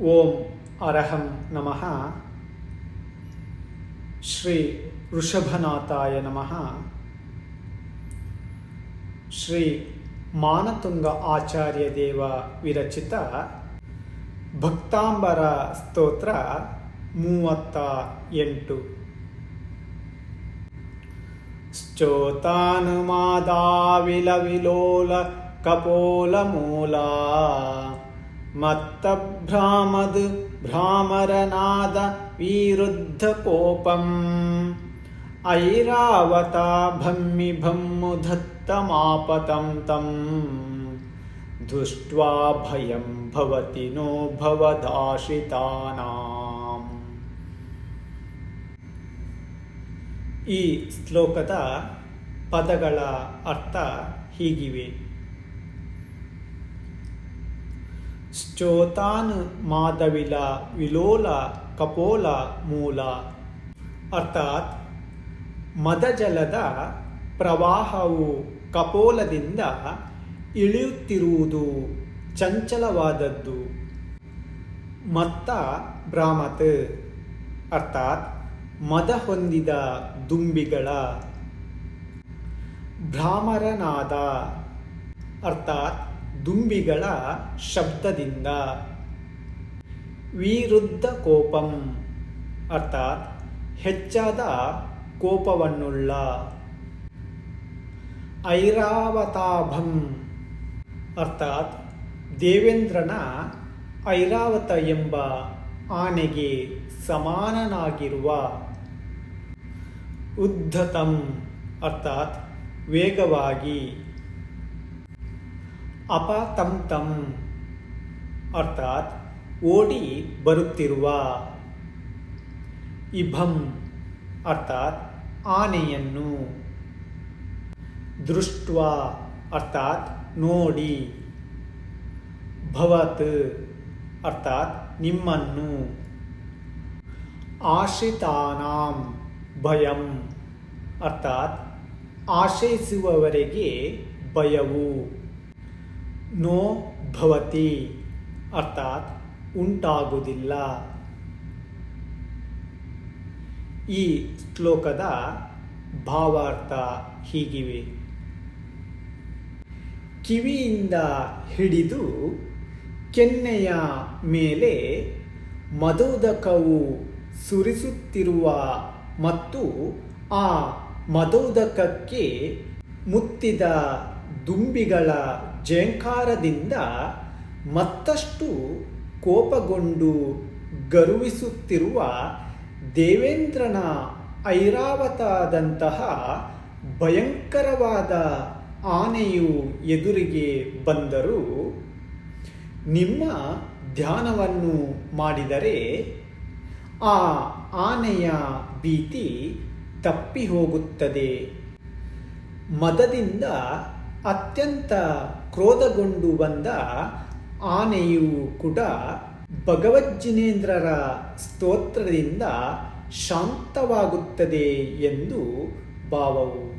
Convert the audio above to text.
ಓಂ ಅರಹಂ ನಮಃ. ಶ್ರೀ ಋಷಭನಾಥಾಯ ನಮಃ. ಶ್ರೀ ಮಾನತುಂಗ ಆಚಾರ್ಯ ದೇವ ವಿರಚಿತ ಭಕ್ತಾಂಬರ ಸ್ತೋತ್ರ ಮೂವತ್ತ ಎಂಟು. ಶ್ಚೋತಾನುಮಾದಾವಿಲ ವಿಲೋಲ ಕಪೋಲ ಕಪೋಲಮೂಲ ಮತ್ತಭ್ರಾಮದ್ ಭ್ರಾಮರನಾದ ವಿರುದ್ಧ ಕೋಪಂ. ಐರಾವತ ಭಮ್ಮಿ ಭಮ್ಮು ದತ್ತಮಾಪತಂ ತಂ. ದೃಷ್ಟ್ವಾ ಭಯಂ ಭವತಿ ನೋ ಭವದಾಶಿತಾನಾಂ ಈ ಶ್ಲೋಕದ ಪದಗಳ ಅರ್ಥ ಹೀಗಿವೆ. ಶ್ಚೋತಾನ್ ಮಾಧವಿಲ ವಿಲೋಲ, ಕಪೋಲ, ಮೂಲ. ಅರ್ಥಾತ್, ಮದಜಲದ ಪ್ರವಾಹವು ಕಪೋಲದಿಂದ ಇಳಿಯುತ್ತಿರುವುದು ಚಂಚಲವಾದದ್ದು. ಮತ್ತ ಭ್ರಾಮತ್. ಅರ್ಥಾತ್, ಮದ ಹೊಂದಿದ ದುಂಬಿಗಳ. ಭ್ರಾಮರನಾದ. ಅರ್ಥಾತ್ ದುಂಬಿಗಳ ಶಬ್ದದಿಂದ. ವಿರುದ್ಧ ಕೋಪಂ. ಅರ್ಥಾತ್ ಹೆಚ್ಚಾದ ಕೋಪವನ್ನುಳ್ಳ. ಐರಾವತಾಭಂ. ಅರ್ಥಾತ್ ದೇವೇಂದ್ರನ ಐರಾವತ ಎಂಬ ಆನೆಗೆ ಸಮಾನನಾಗಿರುವ. ಉದ್ಧತಂ. ಅರ್ಥಾತ್ ವೇಗವಾಗಿ ಅಪತಂತಂ. ಅರ್ಥಾತ್ ಓಡಿ ಬರುತ್ತಿರುವ. ಇಭಂ, ಅರ್ಥಾತ್ ಆನೆಯನ್ನು. ದೃಷ್ಟ ಅರ್ಥಾತ್ ನೋಡಿ. ಭವತ್, ಅರ್ಥಾತ್ ನಿಮ್ಮನ್ನು. ಆಶ್ರಿತಾನಾಂ, ಭಯಂ, ಅರ್ಥಾತ್ ಆಶ್ರಯಿಸುವವರೆಗೆ ಭಯವು. ನೋ ಭವತಿ ಅರ್ಥಾತ್ ಉಂಟಾಗುವುದಿಲ್ಲ. ಈ ಶ್ಲೋಕದ ಭಾವಾರ್ಥ ಹೀಗಿವೆ. ಕಿವಿಯಿಂದ ಹಿಡಿದು ಕೆನ್ನೆಯ ಮೇಲೆ ಮಧೋದಕವು ಸುರಿಸುತ್ತಿರುವ ಮತ್ತು ಆ ಮಧೋದಕಕ್ಕೆ ಮುತ್ತಿದ ದುಂಬಿಗಳ ಜೇಂಕಾರದಿಂದ ಮತ್ತಷ್ಟು ಕೋಪಗೊಂಡು ಗರುವಿಸುತ್ತಿರುವ ದೇವೇಂದ್ರನ ಐರಾವತಾದಂತಹ ಭಯಂಕರವಾದ ಆನೆಯು ಎದುರಿಗೆ ಬಂದರೂ ನಿಮ್ಮ ಧ್ಯಾನವನ್ನು ಮಾಡಿದರೆ ಆ ಆನೆಯ ಭೀತಿ ತಪ್ಪಿ ಹೋಗುತ್ತದೆ ಮದದಿಂದ ಅತ್ಯಂತ ಕ್ರೋಧಗೊಂಡು ಬಂದ ಆನೆಯು ಕೂಡ ಭಗವಜ್ಜಿನೇಂದ್ರರ ಸ್ತೋತ್ರದಿಂದ ಶಾಂತವಾಗುತ್ತದೆ ಎಂದು ಭಾವವು.